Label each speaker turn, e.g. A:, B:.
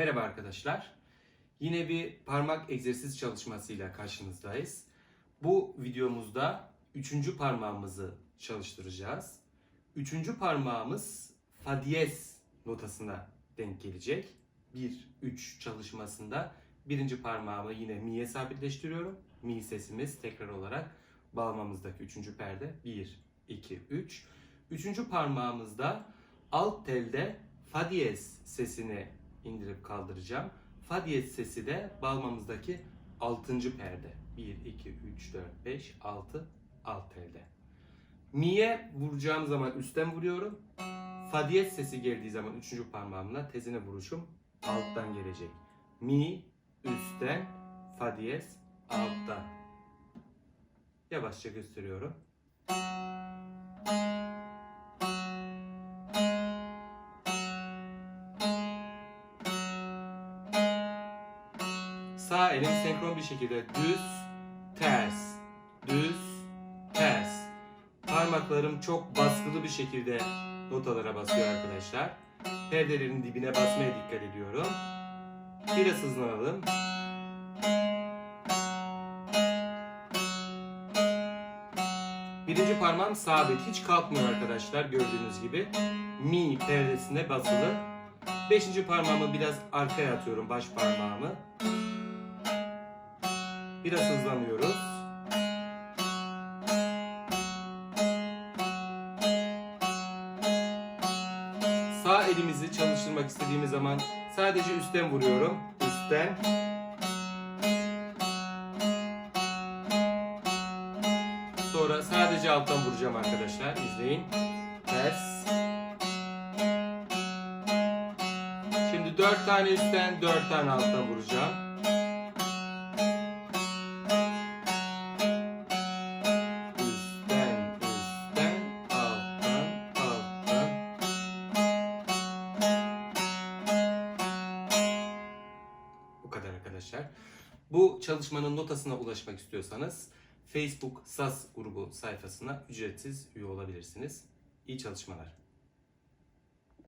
A: Merhaba arkadaşlar. Yine bir parmak egzersiz çalışmasıyla karşınızdayız. Bu videomuzda üçüncü parmağımızı çalıştıracağız. Üçüncü parmağımız fa diyez notasına denk gelecek. 1-3 çalışmasında birinci parmağımı yine mi'ye sabitleştiriyorum. Mi sesimiz tekrar olarak bağlamamızdaki üçüncü perde. 1, 2, 3. Üçüncü parmağımızda alt telde fa diyez sesini indirip kaldıracağım. Fa diyez sesi de bağlamamızdaki 6. perde. 1, 2, 3, 4, 5, 6 alt telde. Mi'ye vuracağım zaman üstten vuruyorum. Fa diyez sesi geldiği zaman üçüncü parmağımla tezine vuruşum alttan gelecek. Mi üstten, fa diyez alttan. Yavaşça gösteriyorum. Sağ elim senkron bir şekilde düz, ters, düz, ters. Parmaklarım çok baskılı bir şekilde notalara basıyor arkadaşlar. Perdelerin dibine basmaya dikkat ediyorum. Biraz hızlanalım. Birinci parmağım sabit, hiç kalkmıyor arkadaşlar gördüğünüz gibi. Mi perdesine basılı. Beşinci parmağımı biraz arkaya atıyorum, baş parmağımı. Biraz hızlanıyoruz. Sağ elimizi çalıştırmak istediğimiz zaman sadece üstten vuruyorum. Üstten. Sonra sadece alttan vuracağım arkadaşlar. İzleyin. Ters. Şimdi 4 tane üstten, 4 tane alttan vuracağım. Arkadaşlar. Bu çalışmanın notasına ulaşmak istiyorsanız Facebook SAS grubu sayfasına ücretsiz üye olabilirsiniz. İyi çalışmalar.